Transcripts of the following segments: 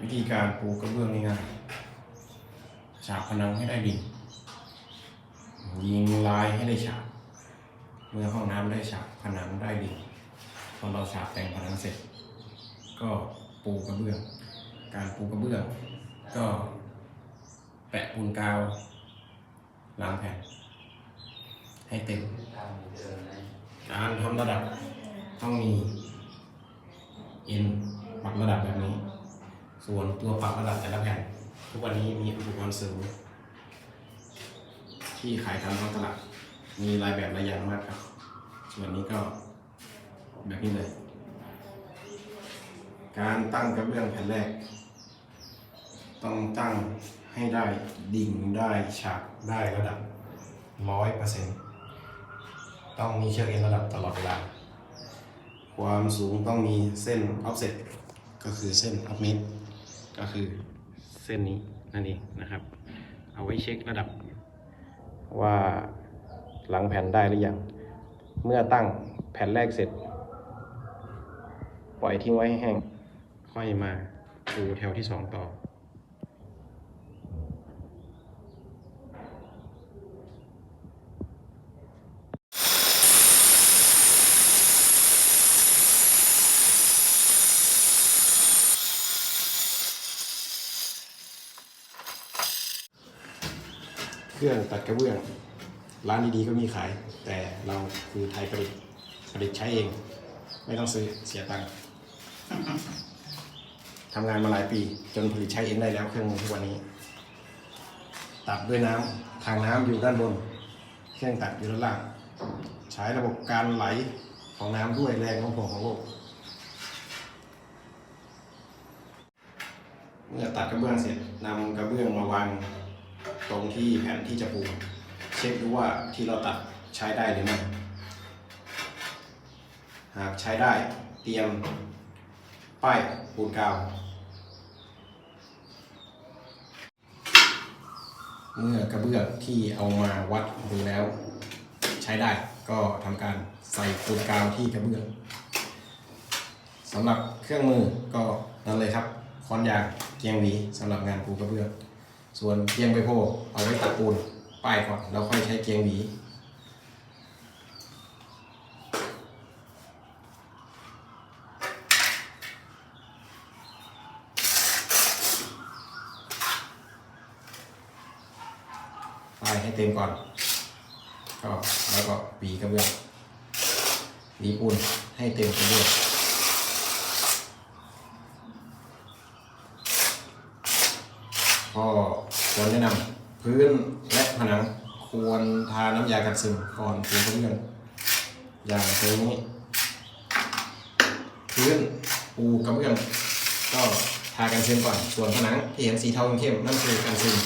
วิธีการปูกระเบื้องง่ายๆฉาบผนังให้ได้ดินยิงลายให้ได้ฉาบเมื่อห้องน้ำได้ฉาบผนังได้ดินพอเราฉาบแต่งผนังเสร็จ ก็ปูกระเบื้อง การปูกระเบื้องก็แปะปูนกาวล้างแผ่นให้เต็ม การทำระดับต้องมีเอ็นปรับระดับแบบนี้ ส่วนตัวปรับระดับแต่ละแผ่นทุกวันนี้มีอุปกรณ์เสริมที่ขายตามท้องตลาดมีลายแบบหลายอย่างมากครับ ส่วนนี้ก็แบบนี้เลย การตั้งกระเบื้องแผ่นแรก ต้องตั้งให้ได้ดิ่งได้ฉากได้ระดับร้อยเปอร์เซ็นต์ต้องมีเชือกเอ็นระดับตลอดเวลา ความสูงต้องมีเส้น offset ก็คือเส้น up mid ก็คือเส้นนี้นั่นเองนะครับ เอาไว้เช็คระดับ ว่าหลังแผ่นได้หรือยัง เมื่อตั้งแผ่นแรกเสร็จ ปล่อยทิ้งไว้ให้แห้ง ค่อยมาดูแถวที่สองต่อ เครื่องตัดกระเบื้อง ร้านดีๆก็มีขาย แต่เราคือไทยผลิตผลิตใช้เอง ไม่ต้องซื้อเสียตังค์ทำงานมาหลายปี จนผลิตใช้เองได้แล้วเครื่องมือทุกวันนี้ ตัดด้วยน้ำทางน้ำอยู่ด้านบน เครื่องตัดอยู่ด้านล่าง ใช้ระบบการไหลของน้ำด้วยแรงโน้มของโลกเมื่อตัดกระเบื้องเสร็จนำกระเบื้องมาวาง ตรงที่แผ่นที่จะปูเช็คดูว่าที่เราตัดใช้ได้หรือไม่หากใช้ได้เตรียมป้ายปูนกาว เมื่อกระเบื้องที่เอามาวัดดูแล้ว ใช้ได้ก็ทำการใส่ปูนกาวที่กระเบื้องสำหรับเครื่องมือก็นั่นเลยครับค้อนยางเกียงหวีสำหรับงานปูกระเบื้อง ส่วนเกียงใบโพเอาไว้ตัดปูนป้ายก่อนแล้วค่อยใช้เกียงหวีป้ายให้เต็มก่อนก็แล้วก็หวีกระเบื้องหวีปูนให้เต็มกระเบื้องก็ควรแนะนำพื้นและผนังควรทาน้ำยา กันซึมก่อนปูกระเบื้องอย่างตรงนี้พื้นปูกระเบื้องก็ทากันซึมก่อน ส่วนผนังที่เห็นสีเทาเข้มนั่นคือกันซึม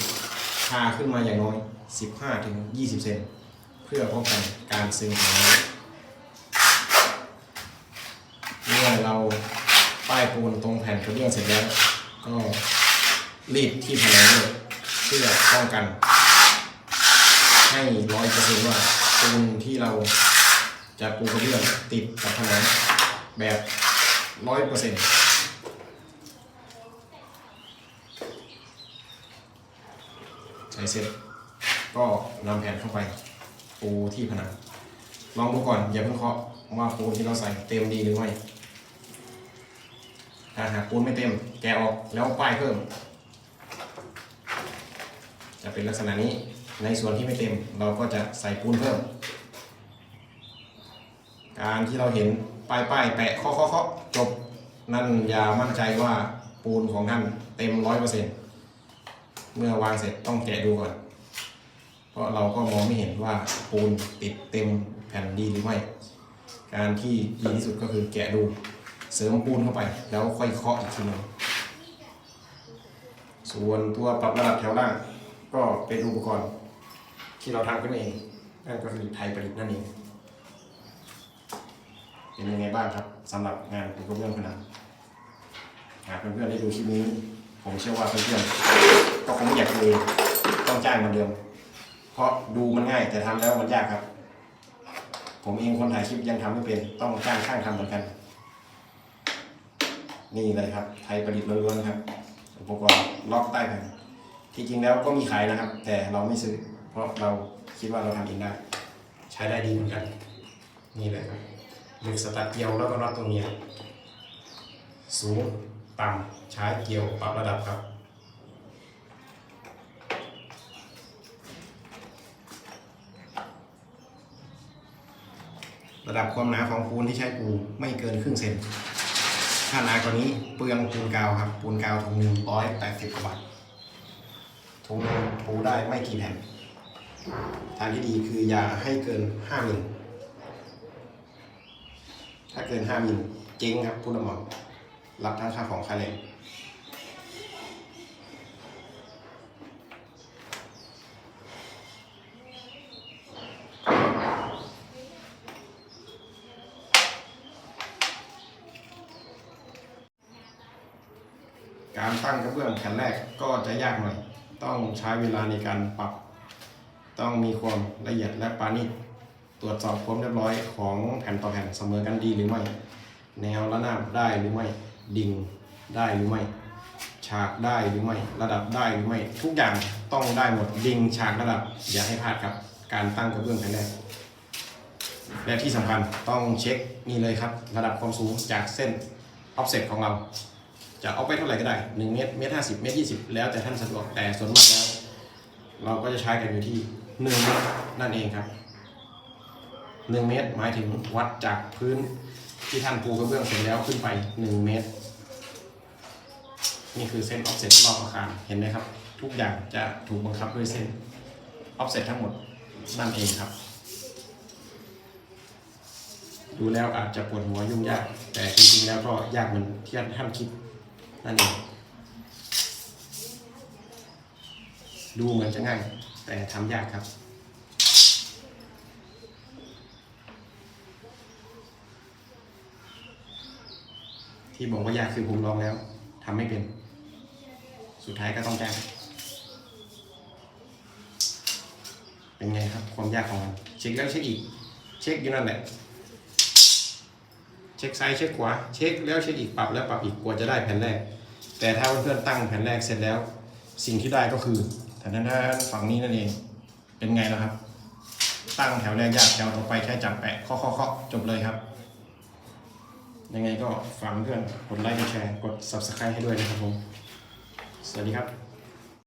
ทาขึ้นมาอย่างน้อย 15ถึง20 เซนเพื่อป้องกันการซึมของน้ำเมื่อเราป้ายปูนตรงแผ่นกระเบื้องเสร็จแล้ว ก็รีดที่ผนังด้วยเพื่อป้องกัน ร้อยเปอร์เซ็นต์ว่าปูนที่เราจะปูกระเบื้องติดกับผนังแบบร้อยเปอร์เซ็นต์ใช้เสร็จก็นำแผ่นเข้าไปปูที่ผนังลองดูก่อนอย่าเพิ่งเคาะว่าปูนที่เราใส่เต็มดีหรือไม่ถ้าหากปูนไม่เต็ม แกะออกแล้วป้ายเพิ่ม จะเป็นลักษณะนี้ ในส่วนที่ไม่เต็มเราก็จะใส่ปูนเพิ่ม การที่เราเห็นป้ายป้ายแปะเคาะเคาะจบนั่นอย่ามั่นใจว่าปูนของท่านเต็มร้อยเปอร์เซ็นต์เมื่อวางเสร็จต้องแกะดูก่อน เพราะเราก็มองไม่เห็นว่าปูนติดเต็มแผ่นดีหรือไม่ การที่ดีที่สุดก็คือแกะดูเสริมปูนเข้าไป แล้วค่อยเคาะอีกทีนึงส่วนตัวปรับระดับแถวล่างก็เป็นอุปกรณ์ ที่เราทำขึ้นเอง นั่นก็คือไทยประดิษฐ์นั่นเอง เป็นยังไงบ้างครับสำหรับงานปูกระเบื้องผนังหากเพื่อนๆได้ดูคลิปนี้ ผมเชื่อว่าเพื่อนๆก็คงไม่อยากดูเองต้องจ้างเหมือนเดิม เพราะดูมันง่ายแต่ทำแล้วมันยากครับ ผมเองคนถ่ายคลิปยังทำไม่เป็น ต้องจ้างช่างทำเหมือนกัน นี่เลยครับ ไทยประดิษฐ์ล้วนๆครับ อุปกรณ์ล็อกใต้แผ่นที่จริงแล้วก็มีขายนะครับ แต่เราไม่ซื้อ เพราะเราคิดว่าเราทำเองได้ใช้ได้ดีเหมือนกัน นี่เลยครับหนึ่งสตาร์ทเกียวแล้วก็น็อตตรงนี้สูงต่ำใช้เกียวปรับระดับครับระดับความหนาของปูนที่ใช้ปูไม่เกินครึ่งเซน ถ้าหนากว่านี้เปลืองปูนกาวครับ ปูนกาวถุงหนึ่งร้อยแปดสิบกว่าบาทถุงหนึ่งปูได้ไม่กี่แผ่น ทางที่ดีคืออย่าให้เกินห้ามิลถ้าเกินห้ามิลเจ๊งครับผู้รับเหมารับทั้งค่าของค่าแรงการตั้งกระเบื้องแผ่นแรกก็จะยากหน่อย ต้องใช้เวลาในการปรับ ต้องมีความละเอียดและปานีตตรวจสอบความเรียบร้อยของแผ่นต่อแผ่นเสมอกันดีหรือไม่ แนวระนาบได้หรือไม่ ดิ่งได้หรือไม่ ฉากได้หรือไม่ ระดับได้หรือไม่ ทุกอย่างต้องได้หมด ดิ่งฉากระดับ อย่าให้พลาดครับ การตั้งกระเบื้องแผ่นแรก และที่สำคัญต้องเช็คนี่เลยครับ ระดับความสูงจากเส้น offset ของเรา จะเอาไปเท่าไหร่ก็ได้ 1 เมตร เมตรห้าสิบเมตรยี่สิบแล้วแต่ท่านสะดวก แต่ส่วนมากแล้ว เราก็จะใช้กันอยู่ที่1เมตรนั่นเองครับ 1 เมตรหมายถึงวัดจากพื้นที่ท่านปูกระเบื้องเสร็จแล้วขึ้นไป 1 เมตร นี่คือเส้นออฟเซ็ตรอบอาคารเห็นไหมครับ ทุกอย่างจะถูกบังคับด้วยเส้นออฟเซ็ตทั้งหมดนั่นเองครับ ดูแล้วอาจจะปวดหัวยุ่งยาก แต่จริงๆแล้วก็ยากเหมือนที่ท่านคิดนั่นเอง ดูเหมือนจะง่าย แต่ทำยากครับที่บอกว่ายากคือผมลองแล้วทำไม่เป็น สุดท้ายก็ต้องแจ้งเป็นไงครับ ความยากของมันเช็คแล้วเช็คอีก เช็คอยู่นั่นแหละ เช็คซ้ายเช็คขวาเช็คแล้วเช็คอีกปรับแล้วปรับอีกกว่าจะได้แผ่นแรก แต่ถ้าเพื่อนๆตั้งแผ่นแรกเสร็จแล้ว สิ่งที่ได้ก็คือ แต่ด้านฝั่งนี้นั่นเอง เป็นไงล่ะครับ ตั้งแถวแรกยากแถวต่อไปแค่จับแปะเคาะเคาะจบเลยครับ ยังไงก็ฝากเพื่อนกดไลค์กดแชร์กด subscribe ให้ด้วยนะครับผม สวัสดีครับ